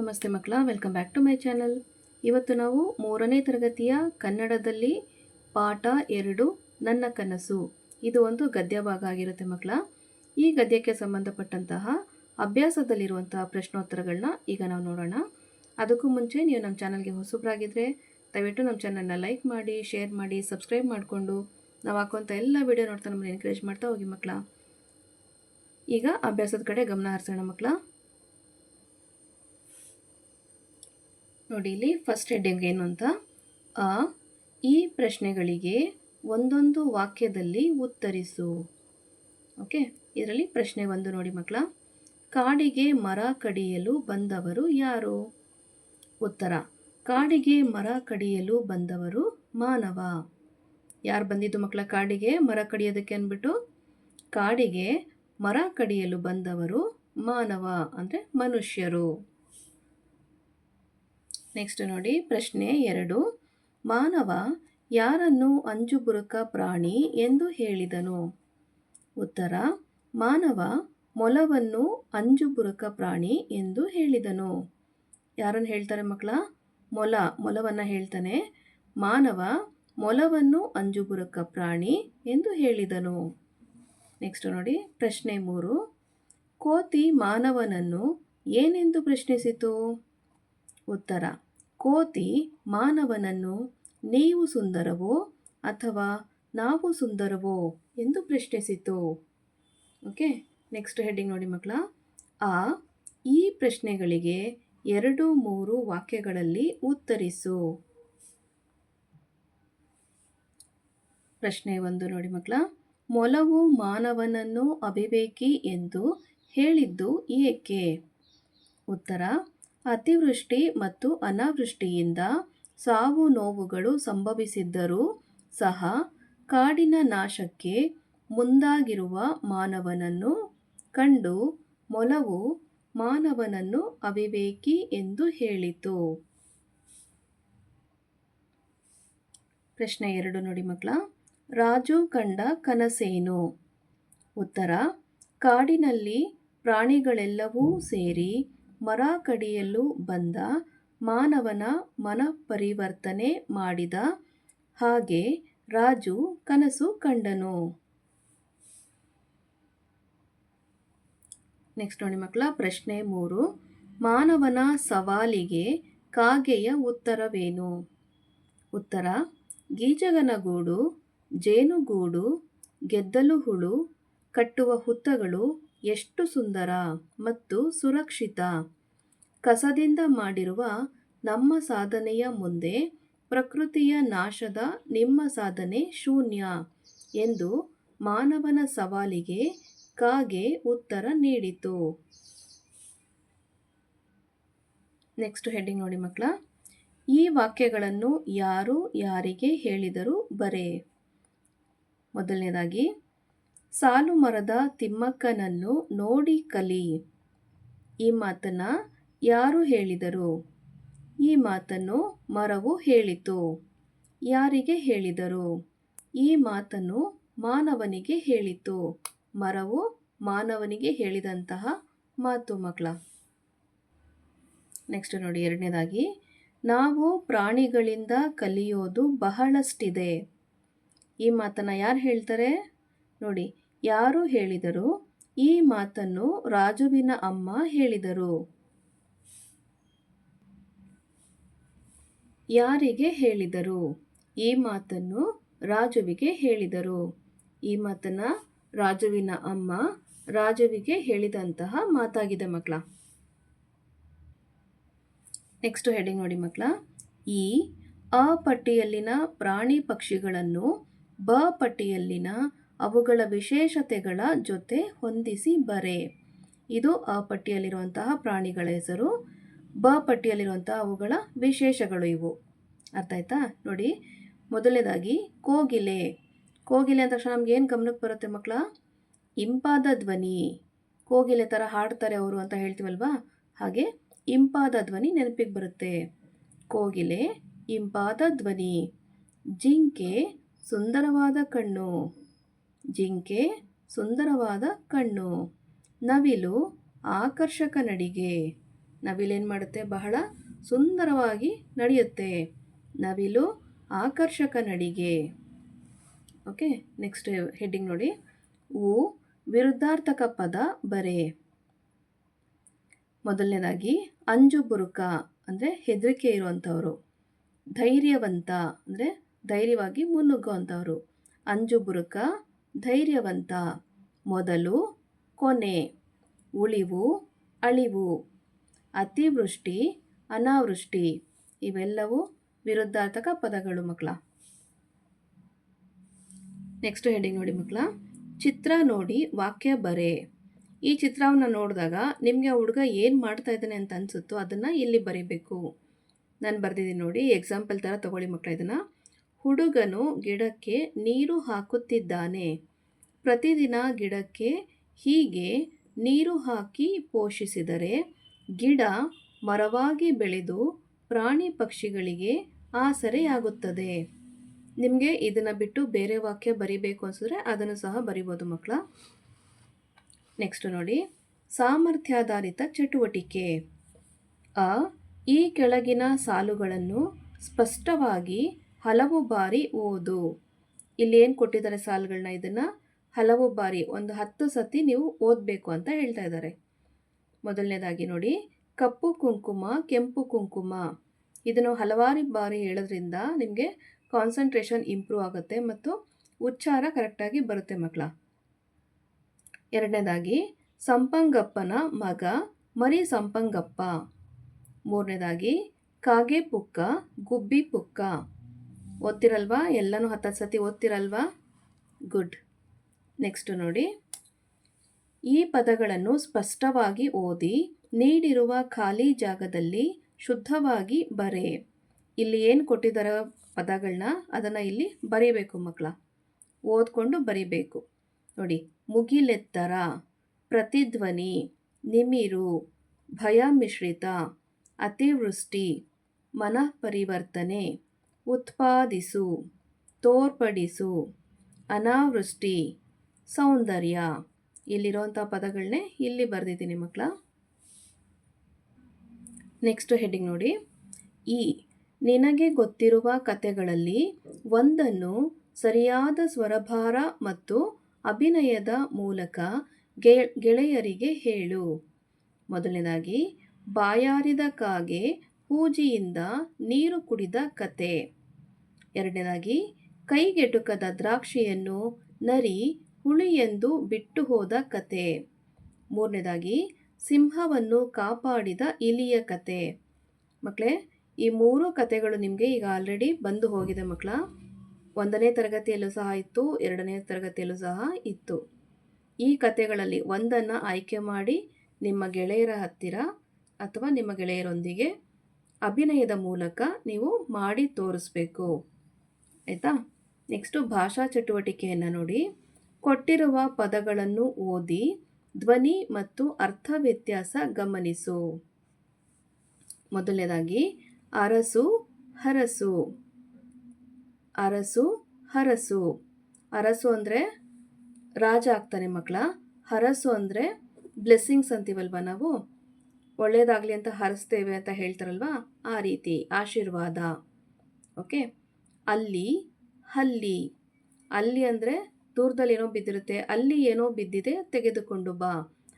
ನಮಸ್ತೆ ಮಕ್ಕಳ welcome back to my channel ಇವತ್ತು ನಾವು ಮೂರನೇ ತರಗತಿಯ ಕನ್ನಡದಲ್ಲಿ ಪಾಠ ಎರಡು, ನನ್ನ ಕನಸು. ಇದು ಒಂದು ಗದ್ಯ ಭಾಗ ಆಗಿರುತ್ತೆ ಮಕ್ಕಳ. ಈ ಗದ್ಯಕ್ಕೆ ಸಂಬಂಧಪಟ್ಟಂತಹ ಅಭ್ಯಾಸದಲ್ಲಿರುವಂತಹ ಪ್ರಶ್ನೋತ್ತರಗಳನ್ನ ಈಗ ನಾವು ನೋಡೋಣ. ಅದಕ್ಕೂ ಮುಂಚೆ ನೀವು ನಮ್ಮ ಚಾನಲ್ಗೆ ಹೊಸಬ್ರಾಗಿದ್ದರೆ ದಯವಿಟ್ಟು ನಮ್ಮ ಚಾನಲ್ನ ಲೈಕ್ ಮಾಡಿ ಶೇರ್ ಮಾಡಿ ಸಬ್ಸ್ಕ್ರೈಬ್ ಮಾಡಿಕೊಂಡು ನಾವು ಹಾಕುವಂಥ ಎಲ್ಲ ವಿಡಿಯೋ ನೋಡ್ತಾ ನಮ್ಮನ್ನು ಎನ್ಕರೇಜ್ ಮಾಡ್ತಾ ಹೋಗಿ ಮಕ್ಕಳ. ಈಗ ಅಭ್ಯಾಸದ ಕಡೆ ಗಮನ ಹರಿಸೋಣ ಮಕ್ಕಳ. ನೋಡಿ ಇಲ್ಲಿ ಫಸ್ಟ್ ಹೆಡ್ಡಿಂಗ್ ಏನು ಅಂತ? ಆ ಈ ಪ್ರಶ್ನೆಗಳಿಗೆ ಒಂದೊಂದು ವಾಕ್ಯದಲ್ಲಿ ಉತ್ತರಿಸು. ಓಕೆ ಇದರಲ್ಲಿ ಪ್ರಶ್ನೆ ಒಂದು ನೋಡಿ ಮಕ್ಕಳ ಕಾಡಿಗೆ ಮರ ಕಡಿಯಲು ಬಂದವರು ಯಾರು? ಉತ್ತರ. ಕಾಡಿಗೆ ಮರ ಕಡಿಯಲು ಬಂದವರು ಮಾನವ. ಯಾರು ಬಂದಿದ್ದು ಮಕ್ಕಳ ಕಾಡಿಗೆ? ಮರ ಕಡಿಯೋದಕ್ಕೆ ಅಂದ್ಬಿಟ್ಟು? ಕಾಡಿಗೆ ಮರ ಕಡಿಯಲು ಬಂದವರು ಮಾನವ, ಅಂದರೆ ಮನುಷ್ಯರು. ನೆಕ್ಸ್ಟ್ ನೋಡಿ, ಪ್ರಶ್ನೆ ಎರಡು. ಮಾನವ ಯಾರನ್ನು ಅಂಜುಬುರುಕ ಪ್ರಾಣಿ ಎಂದು ಹೇಳಿದನು? ಉತ್ತರ, ಮಾನವ ಮೊಲವನ್ನು ಅಂಜುಬುರುಕ ಪ್ರಾಣಿ ಎಂದು ಹೇಳಿದನು. ಯಾರನ್ನು ಹೇಳ್ತಾರೆ ಮಕ್ಕಳ? ಮೊಲ, ಮೊಲವನ್ನು ಹೇಳ್ತಾನೆ. ಮಾನವ ಮೊಲವನ್ನು ಅಂಜುಬುರುಕ ಪ್ರಾಣಿ ಎಂದು ಹೇಳಿದನು. ನೆಕ್ಸ್ಟ್ ನೋಡಿ, ಪ್ರಶ್ನೆ ಮೂರು. ಕೋತಿ ಮಾನವನನ್ನು ಏನೆಂದು ಪ್ರಶ್ನಿಸಿತು? ಉತ್ತರ, ಕೋತಿ ಮಾನವನನ್ನು ನೀವು ಸುಂದರವೋ ಅಥವಾ ನಾವು ಸುಂದರವೋ ಎಂದು ಪ್ರಶ್ನಿಸಿತು. ಓಕೆ ನೆಕ್ಸ್ಟ್ ಹೆಡ್ಡಿಂಗ್ ನೋಡಿ ಮಕ್ಕಳ. ಆ, ಈ ಪ್ರಶ್ನೆಗಳಿಗೆ ಎರಡು ಮೂರು ವಾಕ್ಯಗಳಲ್ಲಿ ಉತ್ತರಿಸು. ಪ್ರಶ್ನೆ ಒಂದು ನೋಡಿ ಮಕ್ಕಳ. ಮೊಲವು ಮಾನವನನ್ನು ಅಭಿವೇಕಿ ಎಂದು ಹೇಳಿದ್ದು ಏಕೆ? ಉತ್ತರ ಅತಿವೃಷ್ಟಿ ಮತ್ತು ಅನಾವೃಷ್ಟಿಯಿಂದ ಸಾವು ನೋವುಗಳು ಸಂಭವಿಸಿದ್ದರೂ ಸಹ ಕಾಡಿನ ನಾಶಕ್ಕೆ ಮುಂದಾಗಿರುವ ಮಾನವನನ್ನು ಕಂಡು ಮೊಲವು ಮಾನವನನ್ನು ಅವಿವೇಕಿ ಎಂದು ಹೇಳಿತು. ಪ್ರಶ್ನೆ ಎರಡು ನೋಡಿ ಮಕ್ಕಳ. ರಾಜು ಕಂಡ ಕನಸೇನು? ಉತ್ತರ, ಕಾಡಿನಲ್ಲಿ ಪ್ರಾಣಿಗಳೆಲ್ಲವೂ ಸೇರಿ ಮರ ಕಡಿಯಲು ಬಂದ ಮಾನವನ ಮನ ಪರಿವರ್ತನೆ ಮಾಡಿದ ಹಾಗೆ ರಾಜು ಕನಸು ಕಂಡನು. ನೆಕ್ಸ್ಟ್ ನೋಡಿ ಮಕ್ಕಳ, ಪ್ರಶ್ನೆ ಮೂರು. ಮಾನವನ ಸವಾಲಿಗೆ ಕಾಗೆಯ ಉತ್ತರವೇನು? ಉತ್ತರ, ಗೀಜಗನಗೂಡು, ಜೇನುಗೂಡು, ಗೆದ್ದಲು ಹುಳು, ಕಟ್ಟುವ ಹುತ್ತಗಳು ಎಷ್ಟು ಸುಂದರ ಮತ್ತು ಸುರಕ್ಷಿತ. ಕಸದಿಂದ ಮಾಡಿರುವ ನಮ್ಮ ಸಾಧನೆಯ ಮುಂದೆ ಪ್ರಕೃತಿಯ ನಾಶದ ನಿಮ್ಮ ಸಾಧನೆ ಶೂನ್ಯ ಎಂದು ಮಾನವನ ಸವಾಲಿಗೆ ಕಾಗೆ ಉತ್ತರ ನೀಡಿತು. ನೆಕ್ಸ್ಟ್ ಹೆಡ್ಡಿಂಗ್ ನೋಡಿ ಮಕ್ಕಳ. ಈ ವಾಕ್ಯಗಳನ್ನು ಯಾರು ಯಾರಿಗೆ ಹೇಳಿದರು ಬರೆ. ಮೊದಲನೇದಾಗಿ ಸಾಲು ಮರದ ತಿಮ್ಮಕ್ಕನನ್ನು ನೋಡಿ ಕಲಿ. ಈ ಮಾತನ್ನು ಯಾರು ಹೇಳಿದರು? ಈ ಮಾತನ್ನು ಮರವು ಹೇಳಿತು. ಯಾರಿಗೆ ಹೇಳಿದರು? ಈ ಮಾತನ್ನು ಮಾನವನಿಗೆ ಹೇಳಿತು. ಮರವು ಮಾನವನಿಗೆ ಹೇಳಿದಂತಹ ಮಾತು ಮಕ್ಕಳ. ನೆಕ್ಸ್ಟ್ ನೋಡಿ ಎರಡನೇದಾಗಿ, ನಾವು ಪ್ರಾಣಿಗಳಿಂದ ಕಲಿಯೋದು ಬಹಳಷ್ಟಿದೆ. ಈ ಮಾತನ್ನು ಯಾರು ಹೇಳ್ತಾರೆ? ನೋಡಿ ಯಾರು ಹೇಳಿದರು? ಈ ಮಾತನ್ನು ರಾಜುವಿನ ಅಮ್ಮ ಹೇಳಿದರು. ಯಾರಿಗೆ ಹೇಳಿದರು? ಈ ಮಾತನ್ನು ರಾಜುವಿಗೆ ಹೇಳಿದರು. ಈ ಮಾತನ್ನ ರಾಜುವಿನ ಅಮ್ಮ ರಾಜುವಿಗೆ ಹೇಳಿದಂತಹ ಮಾತಾಗಿದೆ ಮಕ್ಕಳ. ನೆಕ್ಸ್ಟ್ ಹೆಡಿಂಗ್ ನೋಡಿ ಮಕ್ಕಳ. ಈ ಅ ಪಟ್ಟಿಯಲ್ಲಿನ ಪ್ರಾಣಿ ಪಕ್ಷಿಗಳನ್ನು ಬ ಪಟ್ಟಿಯಲ್ಲಿನ ಅವುಗಳ ವಿಶೇಷತೆಗಳ ಜೊತೆ ಹೊಂದಿಸಿ ಬರೆ. ಇದು ಆ ಪಟ್ಟಿಯಲ್ಲಿರುವಂತಹ ಪ್ರಾಣಿಗಳ ಹೆಸರು, ಬ ಪಟ್ಟಿಯಲ್ಲಿರುವಂತಹ ಅವುಗಳ ವಿಶೇಷಗಳು ಇವು. ಅರ್ಥ ಆಯ್ತಾ? ನೋಡಿ, ಮೊದಲನೇದಾಗಿ ಕೋಗಿಲೆ. ಕೋಗಿಲೆ ಅಂದ ತಕ್ಷಣ ನಮ್ಗೆ ಏನು ಗಮನಕ್ಕೆ ಬರುತ್ತೆ ಮಕ್ಕಳ? ಇಂಪಾದ ಧ್ವನಿ. ಕೋಗಿಲೆ ಥರ ಹಾಡ್ತಾರೆ ಅವರು ಅಂತ ಹೇಳ್ತೀವಲ್ವಾ? ಹಾಗೆ ಇಂಪಾದ ಧ್ವನಿ ನೆನಪಿಗೆ ಬರುತ್ತೆ. ಕೋಗಿಲೆ, ಇಂಪಾದ ಧ್ವನಿ. ಜಿಂಕೆ, ಸುಂದರವಾದ ಕಣ್ಣು. ಜಿಂಕೆ, ಸುಂದರವಾದ ಕಣ್ಣು. ನವಿಲು ಆಕರ್ಷಕ ನಡಿಗೆ. ನವಿಲೇನು ಮಾಡುತ್ತೆ? ಬಹಳ ಸುಂದರವಾಗಿ ನಡೆಯುತ್ತೆ. ನವಿಲು ಆಕರ್ಷಕ ನಡಿಗೆ. ಓಕೆ, ನೆಕ್ಸ್ಟ್ ಹೆಡ್ಡಿಂಗ್ ನೋಡಿ. ಉ ವಿರುದ್ಧಾರ್ಥಕ ಪದ ಬರೆ. ಮೊದಲನೇದಾಗಿ, ಅಂಜು ಬುರುಕ, ಅಂದರೆ ಹೆದರಿಕೆ ಇರುವಂಥವರು. ಧೈರ್ಯವಂತ, ಅಂದರೆ ಧೈರ್ಯವಾಗಿ ಮುನ್ನುಗ್ಗುವಂಥವ್ರು. ಅಂಜು ಬುರುಕ ಧೈರ್ಯವಂತ ಮೊದಲು ಕೊನೆ, ಉಳಿವು, ಅಳಿವು, ಅತಿವೃಷ್ಟಿ, ಅನಾವೃಷ್ಟಿ ಇವೆಲ್ಲವೂ ವಿರುದ್ಧಾರ್ಥಕ ಪದಗಳು ಮಕ್ಕಳ. ನೆಕ್ಸ್ಟ್ ಹೆಡಿಂಗ್ ನೋಡಿ ಮಕ್ಕಳ. ಚಿತ್ರ ನೋಡಿ, ವಾಕ್ಯ ಬರೆ. ಈ ಚಿತ್ರವನ್ನು ನೋಡಿದಾಗ ನಿಮಗೆ ಹುಡುಗ ಏನು ಮಾಡ್ತಾ ಇದ್ದಾನೆ ಅಂತ ಅನಿಸುತ್ತೋ ಅದನ್ನು ಇಲ್ಲಿ ಬರೀಬೇಕು. ನಾನು ಬರೆದಿದ್ದೀನಿ ನೋಡಿ ಎಕ್ಸಾಂಪಲ್ ಥರ ತಗೊಳ್ಳಿ ಮಕ್ಕಳ ಇದನ್ನು. ಹುಡುಗನು ಗಿಡಕ್ಕೆ ನೀರು ಹಾಕುತ್ತಿದ್ದಾನೆ. ಪ್ರತಿದಿನ ಗಿಡಕ್ಕೆ ಹೀಗೆ ನೀರು ಹಾಕಿ ಪೋಷಿಸಿದರೆ ಗಿಡ ಮರವಾಗಿ ಬೆಳೆದು ಪ್ರಾಣಿ ಪಕ್ಷಿಗಳಿಗೆ ಆಸರೆಯಾಗುತ್ತದೆ. ನಿಮಗೆ ಇದನ್ನು ಬಿಟ್ಟು ಬೇರೆ ವಾಕ್ಯ ಬರಿಬೇಕು ಅನಿಸಿದ್ರೆ ಅದನ್ನು ಸಹ ಬರಿಬೋದು ಮಕ್ಕಳ. ನೆಕ್ಸ್ಟ್ ನೋಡಿ. ಸಾಮರ್ಥ್ಯಾಧಾರಿತ ಚಟುವಟಿಕೆ. ಅ. ಈ ಕೆಳಗಿನ ಸಾಲುಗಳನ್ನು ಸ್ಪಷ್ಟವಾಗಿ ಹಲವು ಬಾರಿ ಓದು. ಇಲ್ಲಿ ಏನು ಕೊಟ್ಟಿದ್ದಾರೆ ಸಾಲುಗಳನ್ನ ಇದನ್ನು? ಹಲವು ಬಾರಿ, ಒಂದು ಹತ್ತು ಸತಿ ನೀವು ಓದಬೇಕು ಅಂತ ಹೇಳ್ತಾ ಇದ್ದಾರೆ. ಮೊದಲನೇದಾಗಿ ನೋಡಿ, ಕಪ್ಪು ಕುಂಕುಮ, ಕೆಂಪು ಕುಂಕುಮ. ಇದನ್ನು ಹಲವಾರು ಬಾರಿ ಹೇಳೋದ್ರಿಂದ ನಿಮಗೆ ಕಾನ್ಸಂಟ್ರೇಷನ್ ಇಂಪ್ರೂವ್ ಆಗುತ್ತೆ ಮತ್ತು ಉಚ್ಚಾರ ಕರೆಕ್ಟಾಗಿ ಬರುತ್ತೆ ಮಕ್ಕಳ ಎರಡನೇದಾಗಿ, ಸಂಪಂಗಪ್ಪನ ಮಗ ಮರಿ ಸಂಪಂಗಪ್ಪ. ಮೂರನೇದಾಗಿ ಕಾಗೆ ಪುಕ್ಕ ಗುಬ್ಬಿ ಪುಕ್ಕ ಓದ್ತಿರಲ್ವಾ? ಎಲ್ಲನೂ ಹತ್ತತ್ತು ಸತಿ ಓದ್ತಿರಲ್ವಾ? ಗುಡ್ ನೆಕ್ಸ್ಟ್ ನೋಡಿ. ಈ ಪದಗಳನ್ನು ಸ್ಪಷ್ಟವಾಗಿ ಓದಿ, ನೀಡಿರುವ ಖಾಲಿ ಜಾಗದಲ್ಲಿ ಶುದ್ಧವಾಗಿ ಬರೆ. ಇಲ್ಲಿ ಏನು ಕೊಟ್ಟಿದ್ದಾರ ಪದಗಳನ್ನ ಅದನ್ನು ಇಲ್ಲಿ ಬರೀಬೇಕು ಮಕ್ಕಳ ಓದ್ಕೊಂಡು ಬರೀಬೇಕು. ನೋಡಿ, ಮುಗಿಲೆತ್ತರ, ಪ್ರತಿಧ್ವನಿ, ನಿಮಿರು ಭಯ ಮಿಶ್ರಿತ ಅತಿವೃಷ್ಟಿ ಮನಃ ಪರಿವರ್ತನೆ ಉತ್ಪಾದಿಸು, ತೋರ್ಪಡಿಸು, ಅನಾವೃಷ್ಟಿ, ಸೌಂದರ್ಯ. ಇಲ್ಲಿರುವಂಥ ಪದಗಳನ್ನೇ ಇಲ್ಲಿ ಬರೆದಿದ್ದೀನಿ ಮಕ್ಕಳ. ನೆಕ್ಸ್ಟ್ ಹೆಡ್ಡಿಂಗ್ ನೋಡಿ. ಈ ನಿನಗೆ ಗೊತ್ತಿರುವ ಕಥೆಗಳಲ್ಲಿ ಒಂದನ್ನು ಸರಿಯಾದ ಸ್ವರಭಾರ ಮತ್ತು ಅಭಿನಯದ ಮೂಲಕ ಗೆ, ಗೆಳೆಯರಿಗೆ ಹೇಳು. ಮೊದಲನೇದಾಗಿ, ಬಾಯಾರಿದ ಕಾಗೆ ಹೂಜಿಯಿಂದ ನೀರು ಕುಡಿದ ಕತೆ. ಎರಡನೇದಾಗಿ, ಕೈಗೆಟುಕದ ದ್ರಾಕ್ಷಿಯನ್ನು ನರಿ ಹುಳಿಯೆಂದು ಬಿಟ್ಟು ಹೋದ ಕತೆ. ಮೂರನೇದಾಗಿ, ಸಿಂಹವನ್ನು ಕಾಪಾಡಿದ ಇಲಿಯ ಕತೆ. ಮಕ್ಕಳೇ ಈ ಮೂರು ಕತೆಗಳು ನಿಮಗೆ ಈಗ ಆಲ್ರೆಡಿ ಬಂದು ಹೋಗಿದೆ ಮಕ್ಕಳ ಒಂದನೇ ತರಗತಿಯಲ್ಲೂ ಸಹ ಇತ್ತು, ಎರಡನೇ ತರಗತಿಯಲ್ಲೂ ಸಹ ಇತ್ತು. ಈ ಕತೆಗಳಲ್ಲಿ ಒಂದನ್ನು ಆಯ್ಕೆ ಮಾಡಿ ನಿಮ್ಮ ಗೆಳೆಯರ ಹತ್ತಿರ ಅಥವಾ ನಿಮ್ಮ ಗೆಳೆಯರೊಂದಿಗೆ ಅಭಿನಯದ ಮೂಲಕ ನೀವು ಮಾಡಿ ತೋರಿಸ್ಬೇಕು. ಆಯಿತಾ? ನೆಕ್ಸ್ಟು ಭಾಷಾ ಚಟುವಟಿಕೆಯನ್ನು ನೋಡಿ. ಕೊಟ್ಟಿರುವ ಪದಗಳನ್ನು ಓದಿ, ಧ್ವನಿ ಮತ್ತು ಅರ್ಥ ವ್ಯತ್ಯಾಸ ಗಮನಿಸು. ಮೊದಲನೇದಾಗಿ, ಅರಸು, ಹರಸು. ಅರಸು ಹರಸು. ಅರಸು ಅಂದರೆ ರಾಜ ಆಗ್ತಾನೆ ಮಕ್ಕಳ. ಹರಸು ಅಂದರೆ ಬ್ಲೆಸ್ಸಿಂಗ್ಸ್ ಅಂತೀವಲ್ವ ನಾವು? ಒಳ್ಳೇದಾಗಲಿ ಅಂತ ಹರಿಸ್ತೇವೆ ಅಂತ ಹೇಳ್ತಾರಲ್ವ? ಆ ರೀತಿ, ಆಶೀರ್ವಾದ. ಓಕೆ? ಅಲ್ಲಿ, ಹಲ್ಲಿ. ಅಲ್ಲಿ ಅಂದರೆ ದೂರದಲ್ಲಿ ಏನೋ ಬಿದ್ದಿರುತ್ತೆ, ಅಲ್ಲಿ ಏನೋ ಬಿದ್ದಿದೆ, ತೆಗೆದುಕೊಂಡು ಬಾ.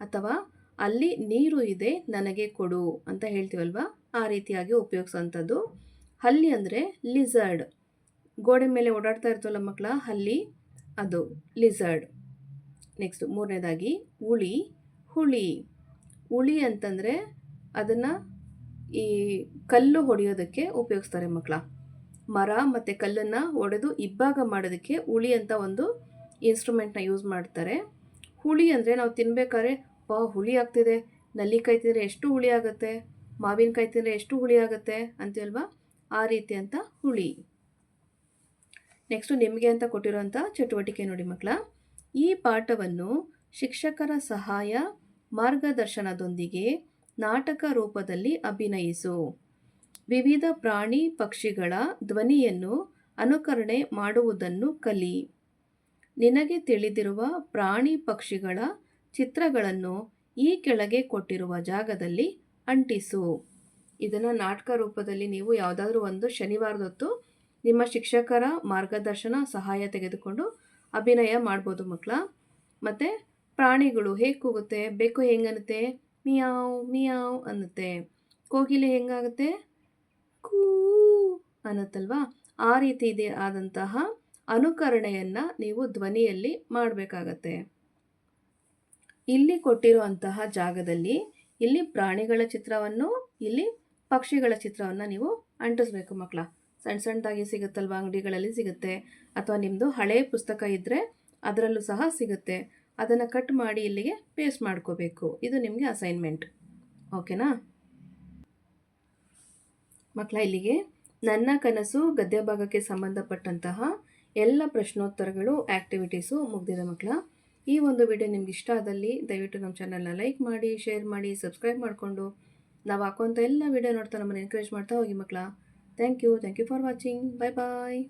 ಅಥವಾ ಅಲ್ಲಿ ನೀರು ಇದೆ, ನನಗೆ ಕೊಡು ಅಂತ ಹೇಳ್ತೀವಲ್ವ? ಆ ರೀತಿಯಾಗಿ ಉಪಯೋಗಿಸೋಂಥದ್ದು ಹಲ್ಲಿ ಅಂದರೆ ಲಿಝರ್ಡ್ ಗೋಡೆ ಮೇಲೆ ಓಡಾಡ್ತಾ ಇರ್ತವಲ್ಲ ಮಕ್ಕಳ, ಹಲ್ಲಿ, ಅದು ಲಿಝರ್ಡ್ ನೆಕ್ಸ್ಟ್ ಮೂರನೇದಾಗಿ, ಹುಳಿ. ಹುಳಿ. ಉಳಿ ಅಂತಂದರೆ ಅದನ್ನು ಈ ಕಲ್ಲು ಹೊಡೆಯೋದಕ್ಕೆ ಉಪಯೋಗಿಸ್ತಾರೆ ಮಕ್ಕಳ ಮರ ಮತ್ತು ಕಲ್ಲನ್ನು ಒಡೆದು ಇಬ್ಬಾಗ ಮಾಡೋದಕ್ಕೆ ಉಳಿ ಅಂತ ಒಂದು ಇನ್ಸ್ಟ್ರೂಮೆಂಟ್ನ ಯೂಸ್ ಮಾಡ್ತಾರೆ. ಹುಳಿ ಅಂದರೆ ನಾವು ತಿನ್ಬೇಕಾದ್ರೆ ಪಾ ಹುಳಿ ಆಗ್ತಿದೆ. ನಲ್ಲಿಕಾಯಿ ತಿಂದರೆ ಎಷ್ಟು ಹುಳಿ ಆಗುತ್ತೆ? ಮಾವಿನಕಾಯಿ ತಿಂದರೆ ಎಷ್ಟು ಹುಳಿ ಆಗುತ್ತೆ? ಅಂತೀವಲ್ವಾ? ಆ ರೀತಿ ಅಂತ ಹುಳಿ. ನೆಕ್ಸ್ಟು ನಿಮಗೆ ಅಂತ ಕೊಟ್ಟಿರೋಂಥ ಚಟುವಟಿಕೆ ನೋಡಿ ಮಕ್ಕಳ ಈ ಪಾಠವನ್ನು ಶಿಕ್ಷಕರ ಸಹಾಯ ಮಾರ್ಗದರ್ಶನದೊಂದಿಗೆ ನಾಟಕ ರೂಪದಲ್ಲಿ ಅಭಿನಯಿಸು. ವಿವಿಧ ಪ್ರಾಣಿ ಪಕ್ಷಿಗಳ ಧ್ವನಿಯನ್ನು ಅನುಕರಣೆ ಮಾಡುವುದನ್ನು ಕಲಿ. ನಿನಗೆ ತಿಳಿದಿರುವ ಪ್ರಾಣಿ ಪಕ್ಷಿಗಳ ಚಿತ್ರಗಳನ್ನು ಈ ಕೆಳಗೆ ಕೊಟ್ಟಿರುವ ಜಾಗದಲ್ಲಿ ಅಂಟಿಸು. ಇದನ್ನು ನಾಟಕ ರೂಪದಲ್ಲಿ ನೀವು ಯಾವುದಾದ್ರೂ ಒಂದು ಶನಿವಾರದೊತ್ತು ನಿಮ್ಮ ಶಿಕ್ಷಕರ ಮಾರ್ಗದರ್ಶನ ಸಹಾಯ ತೆಗೆದುಕೊಂಡು ಅಭಿನಯ ಮಾಡ್ಬೋದು ಮಕ್ಕಳ. ಮತ್ತು ಪ್ರಾಣಿಗಳು ಹೇಗೆ ಕೂಗುತ್ತೆ? ಬೆಕ್ಕು ಹೆಂಗನ್ನುತ್ತೆ? ಮಿಯಾವ್ ಮಿಯಾವ್ ಅನ್ನುತ್ತೆ. ಕೋಗಿಲೆ ಹೆಂಗಾಗುತ್ತೆ? ಕೂ ಅನ್ನತ್ತಲ್ವಾ? ಆ ರೀತಿ ಇದೆ ಆದಂತಹ ಅನುಕರಣೆಯನ್ನು ನೀವು ಧ್ವನಿಯಲ್ಲಿ ಮಾಡಬೇಕಾಗತ್ತೆ. ಇಲ್ಲಿ ಕೊಟ್ಟಿರುವಂತಹ ಜಾಗದಲ್ಲಿ ಇಲ್ಲಿ ಪ್ರಾಣಿಗಳ ಚಿತ್ರವನ್ನು, ಇಲ್ಲಿ ಪಕ್ಷಿಗಳ ಚಿತ್ರವನ್ನು ನೀವು ಅಂಟಿಸ್ಬೇಕು ಮಕ್ಕಳ ಸಣ್ಣ ಸಣ್ಣದಾಗಿ ಸಿಗುತ್ತಲ್ವ ಅಂಗಡಿಗಳಲ್ಲಿ ಸಿಗುತ್ತೆ. ಅಥವಾ ನಿಮ್ಮದು ಹಳೆಯ ಪುಸ್ತಕ ಇದ್ದರೆ ಅದರಲ್ಲೂ ಸಹ ಸಿಗುತ್ತೆ. ಅದನ್ನು ಕಟ್ ಮಾಡಿ ಇಲ್ಲಿಗೆ ಪೇಸ್ಟ್ ಮಾಡ್ಕೋಬೇಕು. ಇದು ನಿಮಗೆ ಅಸೈನ್ಮೆಂಟ್ ಓಕೆನಾ ಮಕ್ಕಳ ಇಲ್ಲಿಗೆ ನನ್ನ ಕನಸು, ಗದ್ಯ ಭಾಗಕ್ಕೆ ಸಂಬಂಧಪಟ್ಟಂತಹ ಎಲ್ಲ ಪ್ರಶ್ನೋತ್ತರಗಳು ಆ್ಯಕ್ಟಿವಿಟೀಸು ಮುಗ್ದಿದೆ ಮಕ್ಕಳ ಈ ಒಂದು ವಿಡಿಯೋ ನಿಮ್ಗೆ ಇಷ್ಟ ಆದಲ್ಲಿ ದಯವಿಟ್ಟು ನಮ್ಮ ಚಾನಲ್ನ ಲೈಕ್ ಮಾಡಿ ಶೇರ್ ಮಾಡಿ ಸಬ್ಸ್ಕ್ರೈಬ್ ಮಾಡಿಕೊಂಡು ನಾವು ಹಾಕುವಂಥ ಎಲ್ಲ ವಿಡಿಯೋ ನೋಡ್ತಾ ನಮ್ಮನ್ನು ಎನ್ಕರೇಜ್ ಮಾಡ್ತಾ ಹೋಗಿ ಮಕ್ಕಳ thank you thank you for watching bye bye